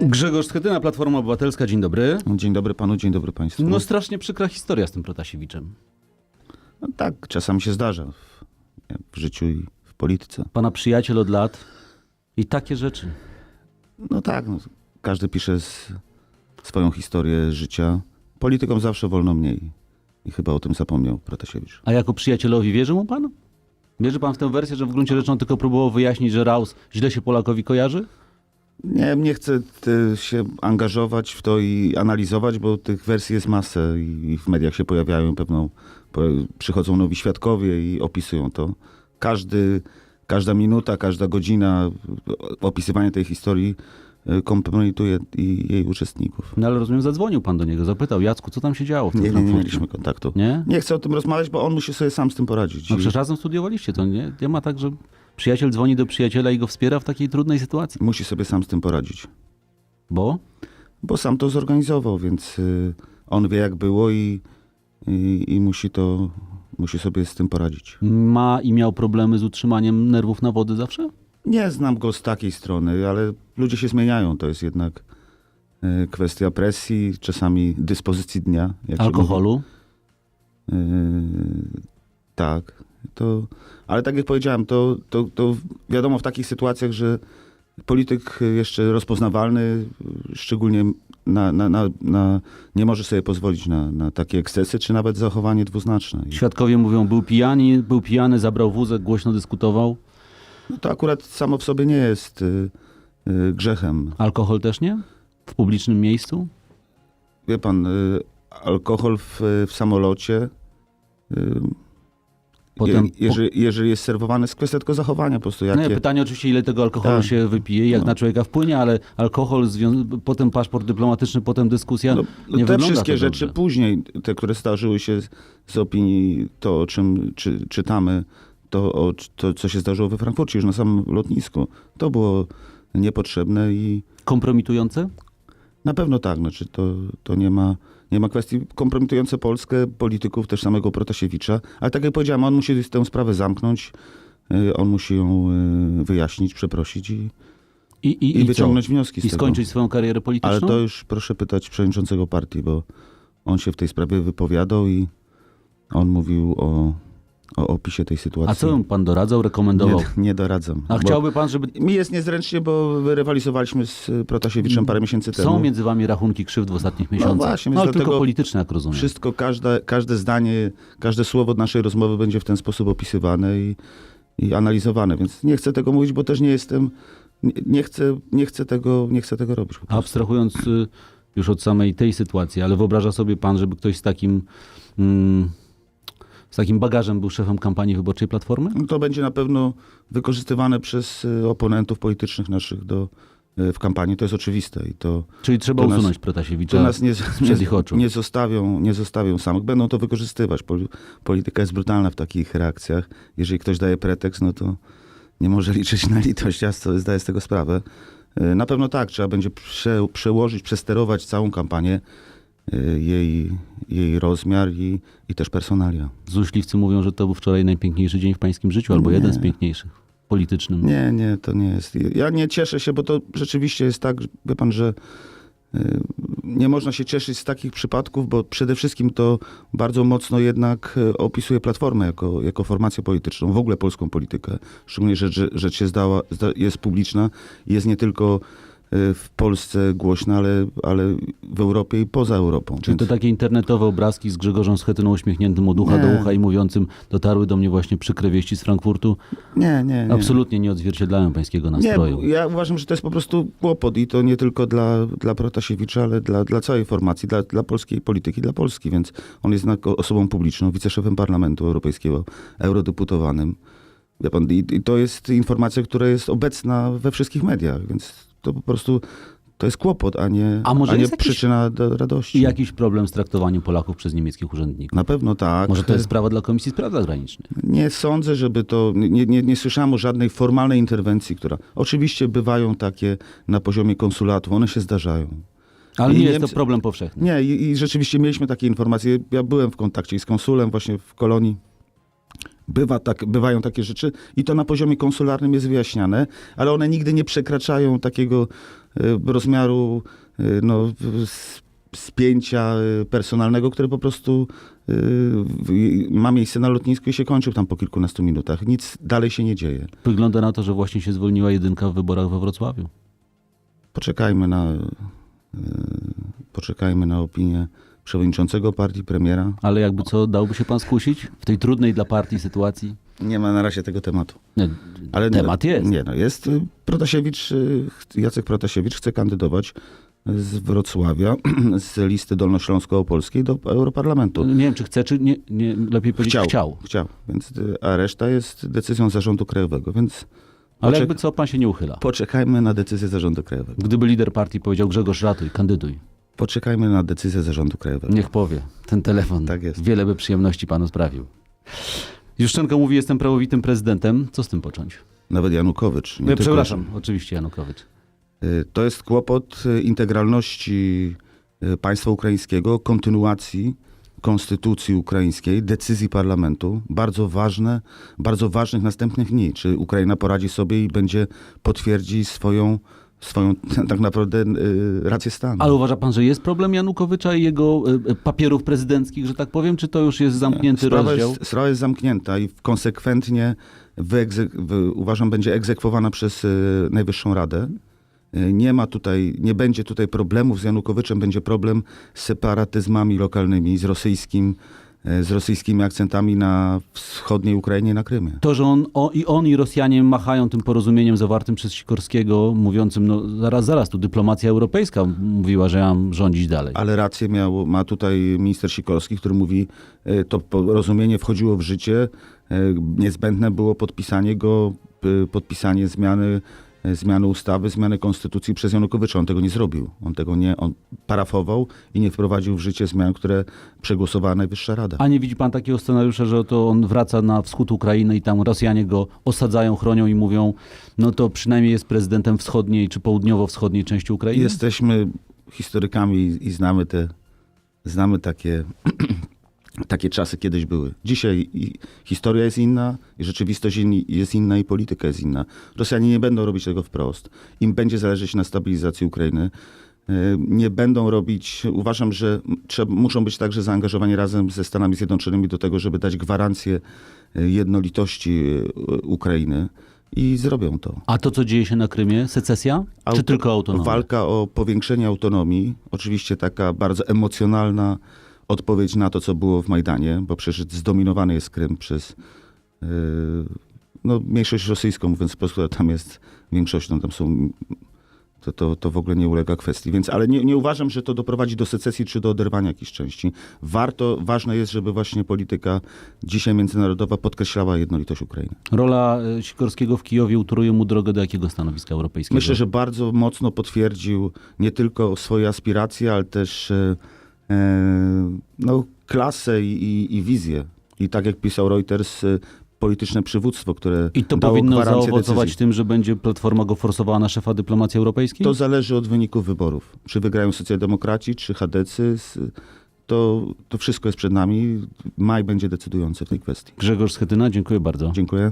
Grzegorz Schetyna, Platforma Obywatelska, dzień dobry. Dzień dobry panu, dzień dobry państwu. No strasznie przykra historia z tym Protasiewiczem. No tak, czasami się zdarza w, w życiu i w polityce. Pana przyjaciel od lat i takie rzeczy. No tak, no, każdy pisze z, swoją historię życia. Politykom zawsze wolno mniej. I chyba o tym zapomniał Protasiewicz. A jako przyjacielowi wierzy mu pan? Wierzy pan w tę wersję, że w gruncie rzeczy on tylko próbował wyjaśnić, że Raus źle się Polakowi kojarzy? Nie, nie chcę ty, się angażować w to i analizować, bo tych wersji jest masę i, w mediach się pojawiają pewną, przychodzą nowi świadkowie i opisują to. Każdy, każda minuta, każda godzina opisywania tej historii y, kompromituje i jej uczestników. No ale rozumiem, zadzwonił pan do niego, zapytał, Jacku, co tam się działo w tym Nie, nie, nie mieliśmy kontaktu. Nie? Nie chcę o tym rozmawiać, bo on musi sobie sam z tym poradzić. No I- przecież razem studiowaliście to, nie? Nie ma tak, że przyjaciel dzwoni do przyjaciela i go wspiera w takiej trudnej sytuacji. Musi sobie sam z tym poradzić. Bo? Bo sam to zorganizował, więc y, on wie jak było i, i, i musi to, musi sobie z tym poradzić. Ma i miał problemy z utrzymaniem nerwów na wody zawsze? Nie znam go z takiej strony, ale ludzie się zmieniają. To jest jednak y, kwestia presji, czasami dyspozycji dnia. jak się Alkoholu? mówi. Y, tak. To, ale tak jak powiedziałem, to, to, to wiadomo w takich sytuacjach, że polityk jeszcze rozpoznawalny, y, szczególnie na, na, na, na, nie może sobie pozwolić na, na takie ekscesy, czy nawet zachowanie dwuznaczne. Świadkowie mówią, był pijany, był pijany, zabrał wózek, głośno dyskutował. no to akurat samo w sobie nie jest y, y, grzechem. Alkohol też nie? W publicznym miejscu? Wie pan, y, alkohol w, w samolocie, y, Potem, je, jeżeli, jeżeli jest serwowany, jest kwestia tylko zachowania po prostu. no Jakie, nie, pytanie oczywiście, ile tego alkoholu Tak. się wypije, jak No. na człowieka wpłynie, ale alkohol, zwią- potem paszport dyplomatyczny, potem dyskusja. no, nie te wszystkie rzeczy dobrze. później, te, które zdarzyły się z, z opinii, to o czym czy, czytamy, to, o, to co się zdarzyło we Frankfurcie, już na samym lotnisku, to było niepotrzebne i Kompromitujące? na pewno tak, znaczy to, to nie ma nie ma kwestii kompromitujące Polskę, polityków, też samego Protasiewicza. Ale tak jak powiedziałem, on musi tę sprawę zamknąć, y, on musi ją y, wyjaśnić, przeprosić i, I, i, i i wyciągnąć co? wnioski z I tego. skończyć swoją karierę polityczną? Ale to już proszę pytać przewodniczącego partii, bo on się w tej sprawie wypowiadał i on mówił o, o opisie tej sytuacji. A co bym pan doradzał, rekomendował? Nie, nie doradzam. A chciałby pan, żeby... Mi jest niezręcznie, bo rywalizowaliśmy z Protasiewiczem parę miesięcy temu. Są między wami rachunki krzywd w ostatnich miesiącach. właśnie, no, ale tylko polityczne, jak rozumiem. Wszystko, każde, każde zdanie, każde słowo naszej rozmowy będzie w ten sposób opisywane i, i analizowane, więc nie chcę tego mówić, bo też nie jestem, nie, nie, chcę, nie, chcę, tego, nie chcę tego robić. Abstrahując y, już od samej tej sytuacji, ale wyobraża sobie pan, żeby ktoś z takim, mm, z takim bagażem był szefem kampanii wyborczej Platformy? No To będzie na pewno wykorzystywane przez y, oponentów politycznych naszych do, y, w kampanii, to jest oczywiste i to, Czyli trzeba To nas- usunąć Protasiewicza to nas nie, sprzed ich oczu. nie, zostawią, nie zostawią samych, będą to wykorzystywać. Pol- Polityka jest brutalna w takich reakcjach. Jeżeli ktoś daje pretekst, no to nie może liczyć na litość, ja zdaję z tego sprawę. Y, Na pewno tak, trzeba będzie prze, przełożyć, przesterować całą kampanię, jej, jej rozmiar i, i też personalia. Złośliwcy mówią, że to był wczoraj najpiękniejszy dzień w pańskim życiu, albo Nie. jeden z piękniejszych politycznym. Nie, nie, to nie jest. Ja nie cieszę się, bo to rzeczywiście jest tak, wie pan, że y, nie można się cieszyć z takich przypadków, bo przede wszystkim to bardzo mocno jednak y, opisuje Platformę jako, jako formację polityczną, w ogóle polską politykę. Szczególnie, że rzecz się zdała, zda, jest publiczna jest nie tylko y, w Polsce głośna, ale, ale w Europie i poza Europą. Czy to Więc- takie internetowe obrazki z Grzegorzem Schetyną uśmiechniętym od ucha do Nie. ucha i mówiącym dotarły do mnie właśnie przykre wieści z Frankfurtu? Nie, nie, nie. Absolutnie nie odzwierciedlają pańskiego nastroju. Nie, ja uważam, że to jest po prostu kłopot i to nie tylko dla, dla Protasiewicza, ale dla, dla całej formacji, dla, dla polskiej polityki, dla Polski, więc on jest osobą publiczną, wiceszefem Parlamentu Europejskiego, eurodeputowanym. Wie pan, i, I to jest informacja, która jest obecna we wszystkich mediach, więc to po prostu to jest kłopot, a nie, A może nie jest jakiś- przyczyna do radości. Jakiś problem z traktowaniem Polaków przez niemieckich urzędników? Na pewno tak. Może to jest sprawa dla Komisji Spraw Zagranicznych? Nie sądzę, żeby to. Nie, nie, nie słyszałem o żadnej formalnej interwencji, która. Oczywiście bywają takie na poziomie konsulatu, one się zdarzają. Ale I nie jest to problem powszechny. Nie, i, i rzeczywiście mieliśmy takie informacje. Ja byłem w kontakcie z konsulem właśnie w kolonii. Bywa tak, bywają takie rzeczy i to na poziomie konsularnym jest wyjaśniane, ale one nigdy nie przekraczają takiego e, rozmiaru e, no, spięcia e, personalnego, które po prostu ma miejsce na lotnisku i się kończy tam po kilkunastu minutach. Nic dalej się nie dzieje. Wygląda na to, że właśnie się zwolniła jedynka w wyborach we Wrocławiu. Poczekajmy na, poczekajmy na opinię przewodniczącego partii, premiera. Ale jakby co, dałby się pan skusić w tej trudnej dla partii sytuacji? Nie ma na razie tego tematu. Ale Temat jest. Nie, no jest. y, Protasiewicz, y, Jacek Protasiewicz chce kandydować z Wrocławia, z listy dolnośląsko-opolskiej do Europarlamentu. nie wiem, czy chce, czy nie, nie lepiej powiedzieć Chciał, chciał. chciał. Więc, y, a reszta jest decyzją zarządu krajowego, więc Ale jakby co, pan się nie uchyla. poczekajmy na decyzję zarządu krajowego. Gdyby lider partii powiedział Grzegorz ratuj, kandyduj. Poczekajmy na decyzję zarządu krajowego. Niech powie. Ten telefon Tak jest. wiele by przyjemności panu sprawił. Juszczenko mówi, jestem prawowitym prezydentem. Co z tym począć? Nawet Janukowicz. nie tylko- przepraszam, oczywiście Janukowicz. Y, To jest kłopot y, integralności państwa ukraińskiego, kontynuacji konstytucji ukraińskiej, decyzji parlamentu, bardzo ważne, bardzo ważnych następnych dni. Czy Ukraina poradzi sobie i będzie potwierdzi swoją, swoją tak naprawdę y, rację stanu. Ale uważa pan, że jest problem Janukowycza i jego y, y, papierów prezydenckich, że tak powiem, czy to już jest zamknięty sprawa rozdział? Jest, sprawa jest zamknięta i konsekwentnie uważam będzie egzekwowana przez Najwyższą Radę. Nie ma tutaj, nie będzie tutaj problemów z Janukowiczem, będzie problem z separatyzmami lokalnymi, z rosyjskim, z rosyjskimi akcentami na wschodniej Ukrainie, na Krymie. To, że on o, i on i Rosjanie machają tym porozumieniem zawartym przez Sikorskiego, mówiącym, no zaraz, zaraz, tu dyplomacja europejska mówiła, że mam rządzić dalej. Ale rację miał, ma tutaj minister Sikorski, który mówi, y, to porozumienie wchodziło w życie, y, niezbędne było podpisanie go, podpisanie zmiany, zmiany ustawy, zmiany konstytucji przez Janukowycza. On tego nie zrobił. On tego nie, on parafował i nie wprowadził w życie zmian, które przegłosowała Najwyższa Rada. A nie widzi pan takiego scenariusza, że to on wraca na wschód Ukrainy i tam Rosjanie go osadzają, chronią i mówią, no to przynajmniej jest prezydentem wschodniej czy południowo-wschodniej części Ukrainy? Jesteśmy historykami i, i znamy te, znamy takie, takie czasy kiedyś były. Dzisiaj historia jest inna, i rzeczywistość jest inna, i polityka jest inna. Rosjanie nie będą robić tego wprost. Im będzie zależeć na stabilizacji Ukrainy. E, Nie będą robić, uważam, że trzeba, muszą być także zaangażowani razem ze Stanami Zjednoczonymi do tego, żeby dać gwarancję e, jednolitości e, Ukrainy i zrobią to. A to, co dzieje się na Krymie, secesja? czy Auto- tylko autonomia? Walka o powiększenie autonomii, oczywiście taka bardzo emocjonalna odpowiedź na to, co było w Majdanie, bo przecież zdominowany jest Krym przez yy, no, mniejszość rosyjską, mówiąc po prostu, tam jest większością, tam są, to, to, to w ogóle nie ulega kwestii. Więc, ale nie, nie uważam, że to doprowadzi do secesji czy do oderwania jakichś części. Warto, ważne jest, żeby właśnie polityka dzisiaj międzynarodowa podkreślała jednolitość Ukrainy. Rola e, Sikorskiego w Kijowie utoruje mu drogę do jakiego stanowiska europejskiego? Myślę, że bardzo mocno potwierdził nie tylko swoje aspiracje, ale też e, no, klasę i, i, i wizję. I tak jak pisał Reuters, e, polityczne przywództwo, które I to dało powinno zaowocować decyzji. tym, że będzie Platforma go forsowała na szefa dyplomacji europejskiej? To zależy od wyników wyborów. Czy wygrają socjaldemokraci, czy chadecy. To, to wszystko jest przed nami. Maj będzie decydujący w tej kwestii. Grzegorz Schetyna, dziękuję bardzo. Dziękuję.